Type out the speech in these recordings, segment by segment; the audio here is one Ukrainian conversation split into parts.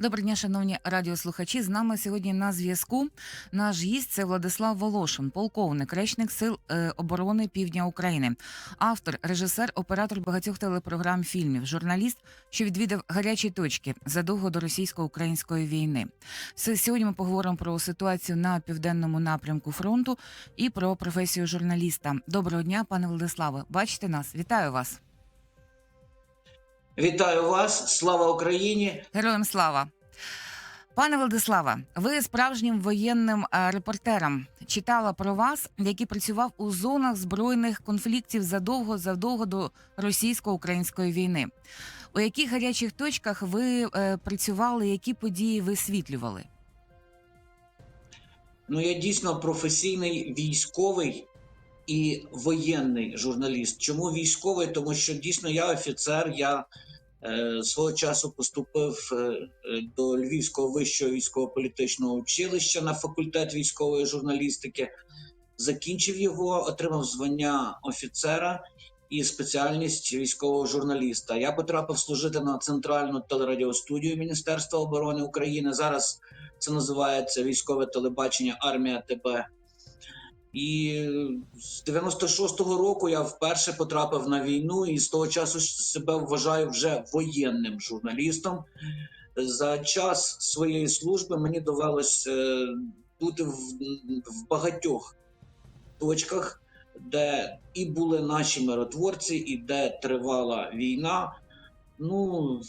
Доброго дня, шановні радіослухачі. З нами сьогодні на зв'язку наш гість це Владислав Волошин, полковник, речник сил е, оборони Півдня України, автор, режисер, оператор багатьох телепрограм фільмів, журналіст, що відвідав гарячі точки задовго до російсько-української війни. Сьогодні ми поговоримо про ситуацію на південному напрямку фронту і про професію журналіста. Доброго дня, пане Владиславе. Бачите нас? Вітаю вас. Вітаю вас, слава Україні! Героям слава. Пане Владиславе, ви справжнім воєнним е, репортером читала про вас, який працював у зонах збройних конфліктів задовго задовго до російсько-української війни. У яких гарячих точках ви е, працювали, які події висвітлювали? Ну я дійсно професійний військовий і воєнний журналіст. Чому військовий? Тому що дійсно я офіцер. Я е, свого часу поступив е, до Львівського вищого військово-політичного училища на факультет військової журналістики. Закінчив його, отримав звання офіцера і спеціальність військового журналіста. Я потрапив служити на центральну телерадіостудію Міністерства оборони України. Зараз це називається військове телебачення Армія ТБ. І з 96-го року я вперше потрапив на війну і з того часу себе вважаю вже воєнним журналістом. За час своєї служби мені довелось е, бути в, в багатьох точках, де і були наші миротворці, і де тривала війна. Ну,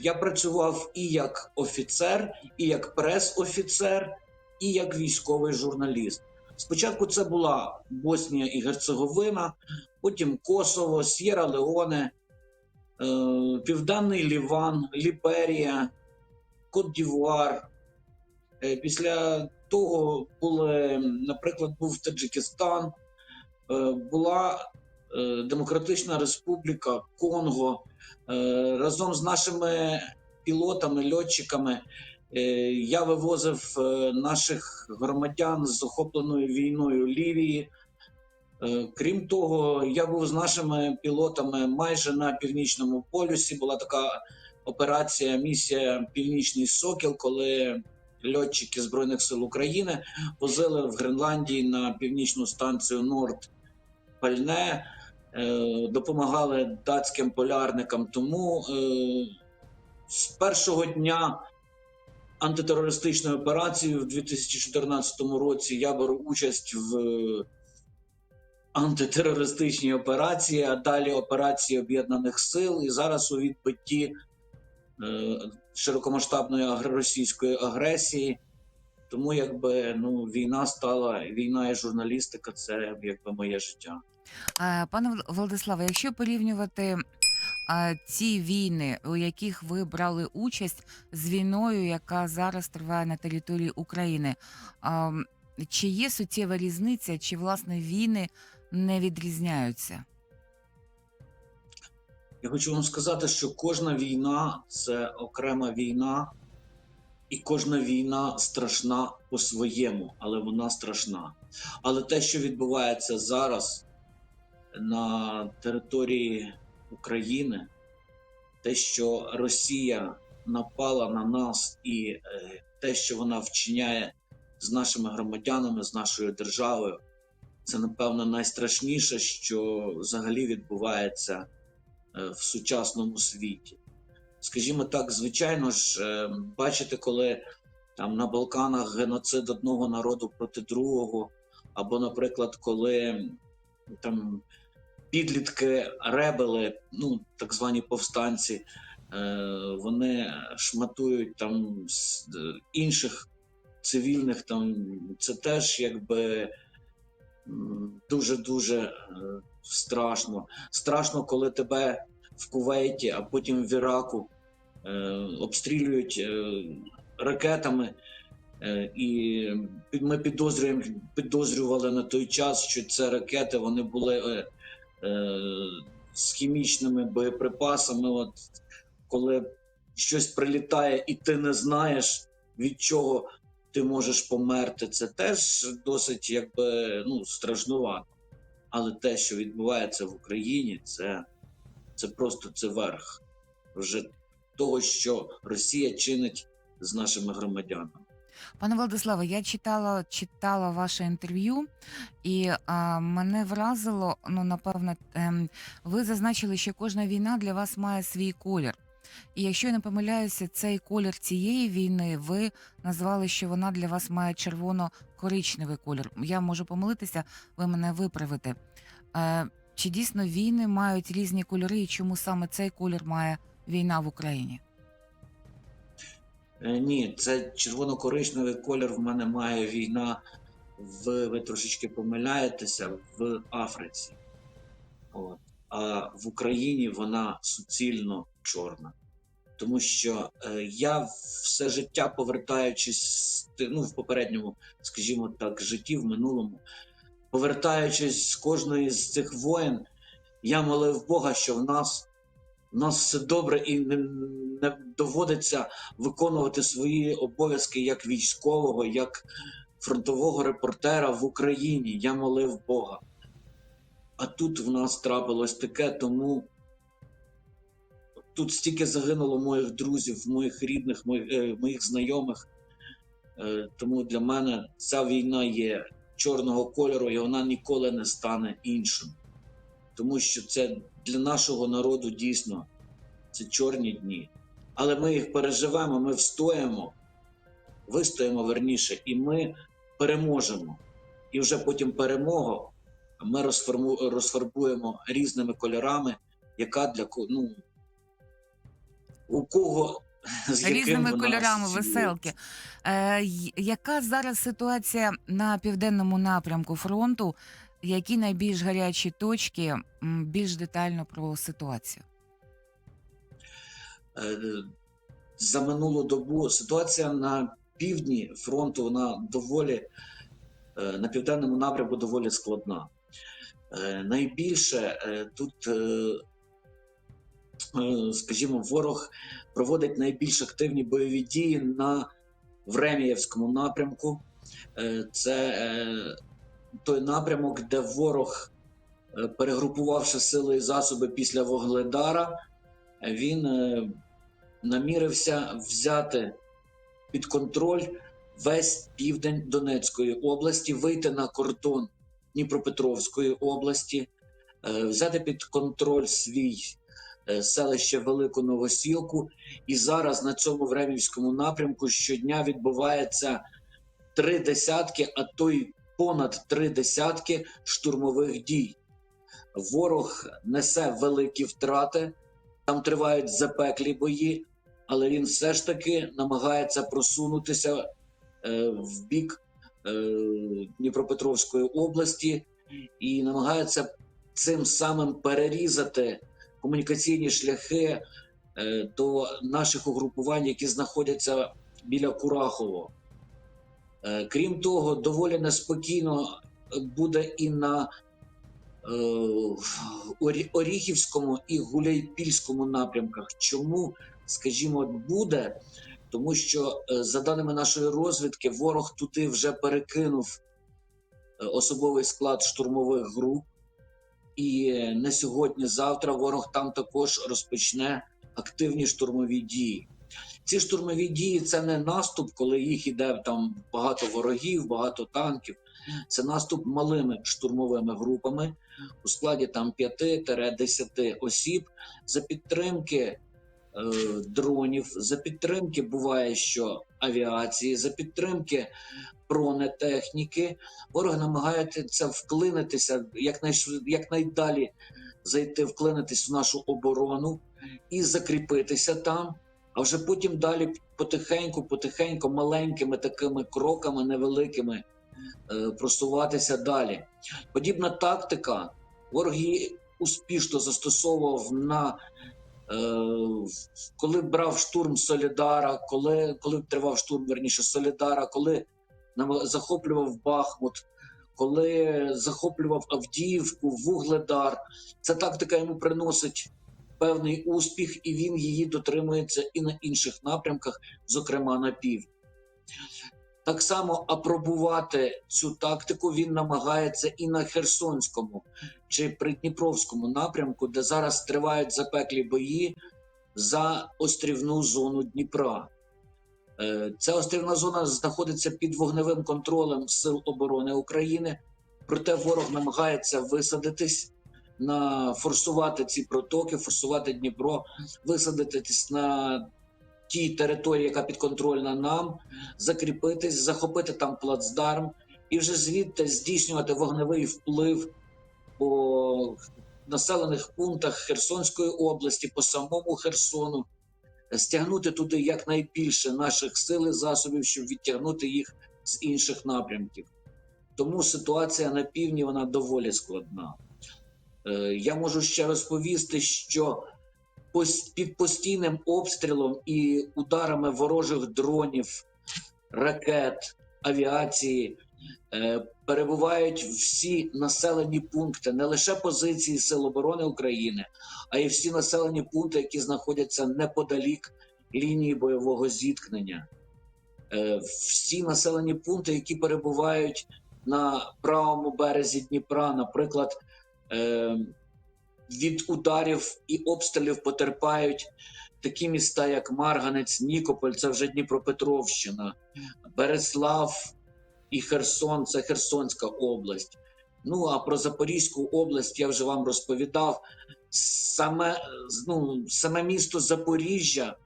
я працював і як офіцер, і як прес-офіцер, і як військовий журналіст. Спочатку це була Боснія і Герцеговина, потім Косово, С'єра Леоне, е, Південний Ліван, Ліберія, Кот-Дівуар. Е, Після того були, наприклад, був Таджикистан, е, була Демократична Республіка Конго. Разом з нашими пілотами, льотчиками я вивозив е, наших громадян з охопленою війною Лівії. Е, Крім того, я був з нашими пілотами майже на північному полюсі. Була така операція, місія Північний Сокіл, коли льотчики Збройних сил України возили в Гренландії на північну станцію Норд пальне, е, допомагали датським полярникам. Тому е, з першого дня антитерористичної операції в 2014 році я беру участь в е, антитерористичній операції, а далі операції Об'єднаних Сил. І зараз у відбитті е, широкомасштабної російської агресії. Тому якби ну війна стала війна і журналістика це якби моє життя. Пане Вл- Владиславе, якщо порівнювати е, ці війни, у яких ви брали участь з війною, яка зараз триває на території України, а, чи є суттєва різниця, чи власне війни не відрізняються? Я хочу вам сказати, що кожна війна це окрема війна, і кожна війна страшна по-своєму, але вона страшна. Але те, що відбувається зараз на території України, те, що Росія напала на нас, і е, те, що вона вчиняє з нашими громадянами, з нашою державою, це напевно найстрашніше, що взагалі відбувається е, в сучасному світі. Скажімо так, звичайно ж, е, бачите, коли там на Балканах геноцид одного народу проти другого, або, наприклад, коли там підлітки, ребели, ну так звані повстанці, е, вони шматують там е, інших цивільних, там це теж якби дуже дуже страшно. Страшно, коли тебе в Кувейті, а потім в Іраку е, обстрілюють ракетами. І ми підозрюємо, підозрювали на той час, що це ракети вони були з хімічними боєприпасами. От коли щось прилітає, і ти не знаєш, від чого ти можеш померти, це теж досить якби ну, страшнувато. Але те, що відбувається в Україні, це, це просто це верх вже того, що Росія чинить з нашими громадянами. Пане Владиславе, я читала, читала ваше інтерв'ю, і а, мене вразило, ну напевно, ем, ви зазначили, що кожна війна для вас має свій колір. І якщо я не помиляюся, цей колір цієї війни ви назвали, що вона для вас має червоно-коричневий колір. Я можу помилитися, ви мене виправите. Е, чи дійсно війни мають різні кольори, і чому саме цей колір має війна в Україні? Е, Ні, це червоно-коричневий колір в мене має війна в ви трошечки помиляєтеся в Африці. От. А в Україні вона суцільно чорна. Тому що е, я все життя, повертаючись ну, в попередньому, скажімо так, житті, в минулому, повертаючись з кожної з цих воєн, я молив Бога, що в нас, в нас все добре і не, не доводиться виконувати свої обов'язки як військового, як фронтового репортера в Україні. Я молив Бога. А тут в нас трапилось таке, тому тут стільки загинуло моїх друзів, моїх рідних, моїх, е, моїх знайомих. Е, тому для мене ця війна є чорного кольору, і вона ніколи не стане іншим. Тому що це для нашого народу дійсно це чорні дні. Але ми їх переживемо, ми встоїмо, вистоїмо верніше, і ми переможемо. І вже потім перемогу ми розфарбуємо різними кольорами, яка для ну, у кого з різними кольорами веселки. Е, яка зараз ситуація на південному напрямку фронту? Які найбільш гарячі точки? Більш детально про ситуацію. Е, за минулу добу ситуація на півдні фронту вона доволі е, на південному напрямку доволі складна. Е, Найбільше тут, скажімо, ворог проводить найбільш активні бойові дії на Времіївському напрямку. Це той напрямок, де ворог, е, перегрупувавши сили і засоби після Вогледара, він е, намірився взяти під контроль весь південь Донецької області, вийти на кордон Дніпропетровської області, е, взяти під контроль свій селище Велику Новосілку. І зараз на цьому Времівському напрямку щодня відбувається три десятки, а то й понад три десятки штурмових дій. Ворог несе великі втрати, там тривають запеклі бої, але він все ж таки намагається просунутися е, в бік е, Дніпропетровської області і намагається цим самим перерізати комунікаційні шляхи е, до наших угрупувань, які знаходяться біля Курахово. Е, крім того, доволі неспокійно буде і на е, Оріхівському і Гуляйпільському напрямках. Чому, скажімо, буде? Тому що, е, за даними нашої розвідки, ворог туди вже перекинув особовий склад штурмових груп, і не сьогодні-завтра ворог там також розпочне активні штурмові дії. Ці штурмові дії це не наступ, коли їх іде там багато ворогів, багато танків. Це наступ малими штурмовими групами у складі там 5-10 осіб за підтримки е, дронів, за підтримки буває, що авіації, за підтримки бронетехніки. Ворог намагається вклинитися якнайшвид- якнайдалі зайти, вклинитись в нашу оборону і закріпитися там. А вже потім далі потихеньку, потихеньку, маленькими такими кроками невеликими е, просуватися далі. Подібна тактика ворог успішно застосовував на е, коли брав штурм Солідара, коли, коли тривав штурм верніше Солідара, коли захоплював Бахмут, коли захоплював Авдіївку, Вугледар. Ця тактика йому приносить певний успіх, і він її дотримується і на інших напрямках, зокрема на півдні. Так само апробувати цю тактику він намагається і на Херсонському чи Придніпровському напрямку, де зараз тривають запеклі бої за острівну зону Дніпра. Е, Ця острівна зона знаходиться під вогневим контролем Сил оборони України, проте ворог намагається висадитись на форсувати ці протоки, форсувати Дніпро, висадитись на тій території, яка підконтрольна нам, закріпитись, захопити там плацдарм і вже звідти здійснювати вогневий вплив по населених пунктах Херсонської області, по самому Херсону, стягнути туди якнайбільше наших сил і засобів, щоб відтягнути їх з інших напрямків. Тому ситуація на півдні вона доволі складна. Е, Я можу ще розповісти, що під постійним обстрілом і ударами ворожих дронів, ракет, авіації е, перебувають всі населені пункти, не лише позиції Сил оборони України, а й всі населені пункти, які знаходяться неподалік лінії бойового зіткнення. Е, Всі населені пункти, які перебувають на правому березі Дніпра, наприклад, від ударів і обстрілів потерпають такі міста, як Марганець, Нікополь, це вже Дніпропетровщина, Береслав і Херсон, це Херсонська область. Ну а про Запорізьку область я вже вам розповідав. Саме, ну, саме місто Запоріжжя,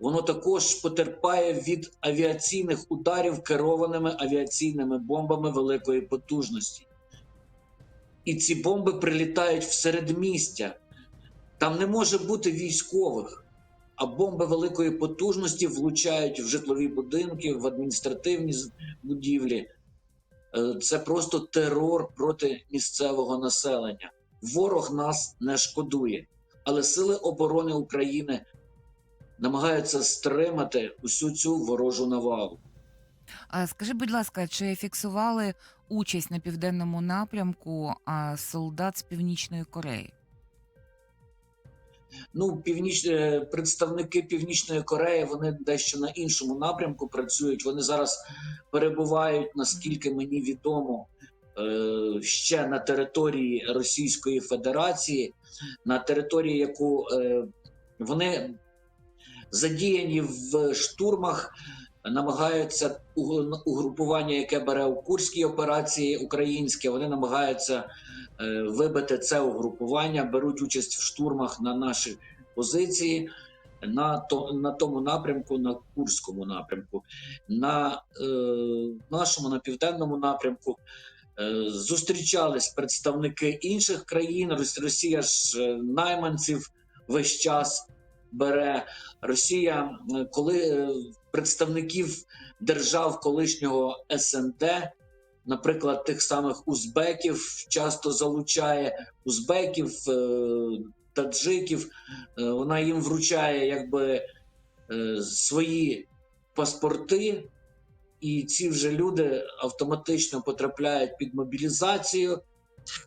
воно також потерпає від авіаційних ударів керованими авіаційними бомбами великої потужності. І ці бомби прилітають в середмістя. Там не може бути військових, а бомби великої потужності влучають в житлові будинки, в адміністративні будівлі. Е, Це просто терор проти місцевого населення. Ворог нас не шкодує, але сили оборони України намагаються стримати усю цю ворожу навалу. А скажи, будь ласка, чи фіксували участь на південному напрямку солдат з Північної Кореї? Ну, північ... е, представники Північної Кореї вони дещо на іншому напрямку працюють. Вони зараз перебувають, наскільки мені відомо, е, ще на території Російської Федерації, на території, яку е, вони задіяні в штурмах, намагаються угрупування, яке бере у Курській операції українське, вони намагаються е, вибити це угрупування, беруть участь в штурмах на наші позиції. На то на тому напрямку, на Курському напрямку, на е, нашому на південному напрямку е, зустрічались представники інших країн. Рос- Росія ж е, найманців весь час бере. Росія, е, коли е, представників держав колишнього СНД, наприклад, тих самих узбеків, часто залучає узбеків, е, таджиків. Вона їм вручає якби свої паспорти, і ці вже люди автоматично потрапляють під мобілізацію.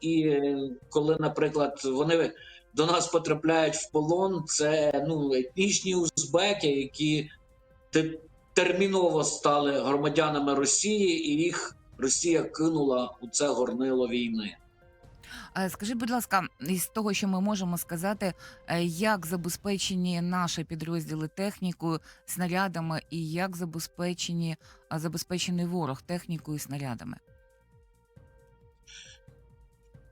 І коли, наприклад, вони до нас потрапляють в полон, це ну, етнічні узбеки, які те- терміново стали громадянами Росії, і їх Росія кинула у це горнило війни. А Скажи, будь ласка, із того, що ми можемо сказати, е, як забезпечені наші підрозділи технікою, снарядами, і як забезпечені забезпечений ворог технікою і снарядами?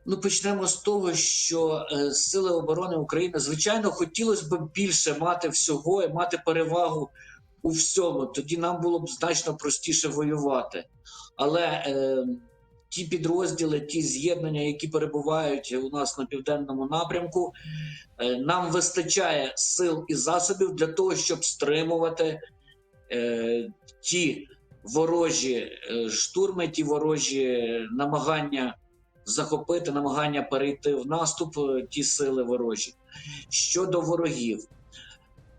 Ну, почнемо з того, що е, Сили оборони України, звичайно, хотілося б більше мати всього і мати перевагу у всьому. Тоді нам було б значно простіше воювати. Але е, ті підрозділи, ті з'єднання, які перебувають у нас на південному напрямку, е, нам вистачає сил і засобів для того, щоб стримувати е, ті ворожі е, штурми, ті ворожі намагання захопити, намагання перейти в наступ е, ті сили ворожі. Щодо ворогів,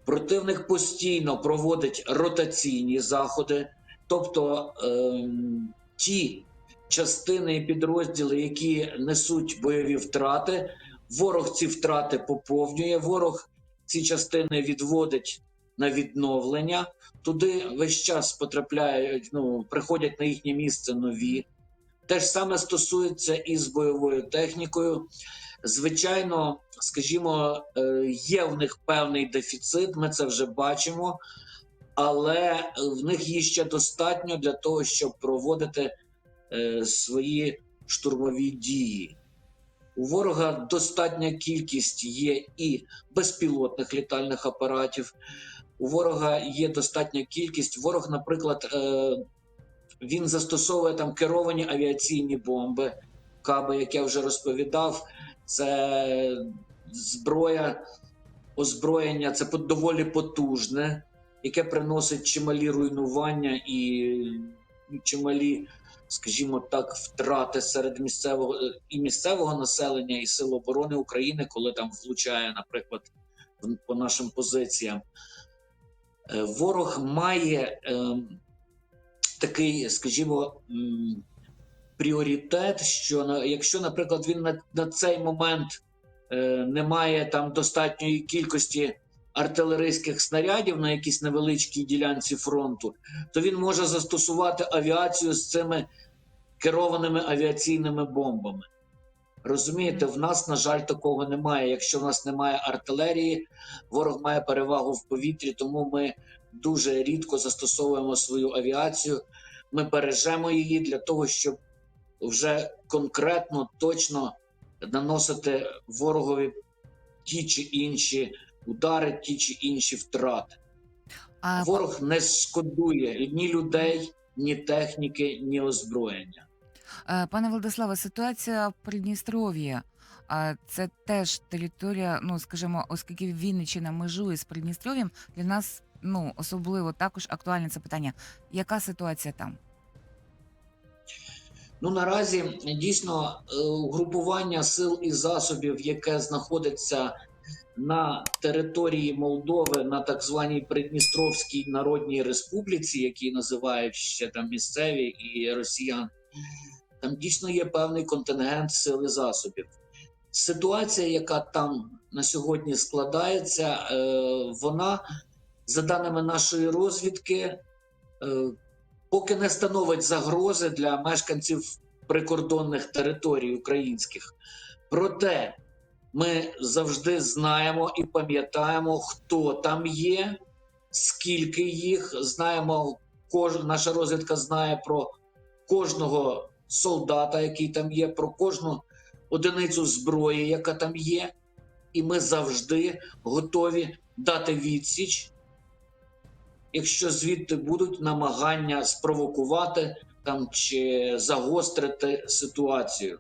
противник постійно проводить ротаційні заходи, тобто ем, ті частини і підрозділи, які несуть бойові втрати, ворог ці втрати поповнює, ворог ці частини відводить на відновлення. Туди весь час потрапляють, ну, приходять на їхнє місце нові. Те ж саме стосується і з бойовою технікою. Звичайно, скажімо, е, є в них певний дефіцит, ми це вже бачимо, але в них її ще достатньо для того, щоб проводити е, свої штурмові дії. У ворога достатня кількість є і безпілотних літальних апаратів. У ворога є достатня кількість. Ворог, наприклад, е, він застосовує там керовані авіаційні бомби, каби, як я вже розповідав. Це зброя, озброєння, це доволі потужне, яке приносить чималі руйнування і чималі, скажімо так, втрати серед місцевого е, і місцевого населення, і Сил оборони України, коли там влучає, наприклад, по нашим позиціям. Е, Ворог має ем, такий, скажімо, пріоритет, що якщо, наприклад, він на, на цей момент е, не має там достатньої кількості артилерійських снарядів на якійсь невеличкій ділянці фронту, то він може застосувати авіацію з цими керованими авіаційними бомбами. Розумієте, в нас, на жаль, такого немає. Якщо в нас немає артилерії, ворог має перевагу в повітрі, тому ми дуже рідко застосовуємо свою авіацію. Ми бережемо її для того, щоб вже конкретно, точно наносити ворогові ті чи інші удари, ті чи інші втрати. А Ворог не шкодує ні людей, ні техніки, ні озброєння. Е, Пане Владиславе, ситуація в Придністров'ї. а, Це теж територія, ну скажімо, оскільки Вінниччина межує з Придністров'ям, для нас ну особливо також актуальне це питання. Яка ситуація там? Ну наразі дійсно е, угрупування сил і засобів, яке знаходиться на території Молдови, на так званій Придністровській Народній Республіці, які називають ще там місцеві і росіян, там дійсно є певний контингент сил і засобів. Ситуація, яка там на сьогодні складається, е, вона, за даними нашої розвідки, е, поки не становить загрози для мешканців прикордонних територій українських. Проте ми завжди знаємо і пам'ятаємо, хто там є, скільки їх. Знаємо, кож... наша розвідка знає про кожного солдата, який там є, про кожну одиницю зброї, яка там є. І ми завжди готові дати відсіч якщо звідти будуть намагання спровокувати там чи загострити ситуацію.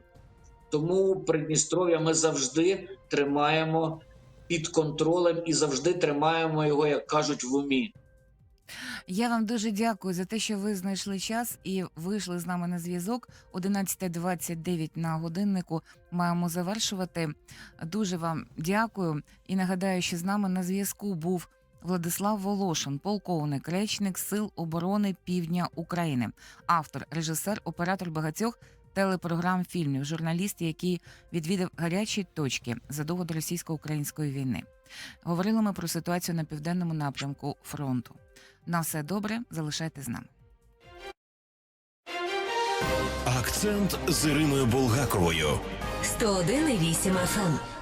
Тому Придністров'я ми завжди тримаємо під контролем і завжди тримаємо його, як кажуть, в умі. Я вам дуже дякую за те, що ви знайшли час і вийшли з нами на зв'язок. 11.29 на годиннику маємо завершувати. Дуже вам дякую і нагадаю, що з нами на зв'язку був Владислав Волошин, полковник, речник Сил оборони Півдня України, автор, режисер, оператор багатьох телепрограм фільмів, журналіст, який відвідав гарячі точки задовго до російсько-української війни. Говорили ми про ситуацію на південному напрямку фронту. На все добре, залишайте з нами. Акцент з Іриною Булгаковою. 101,8 FM.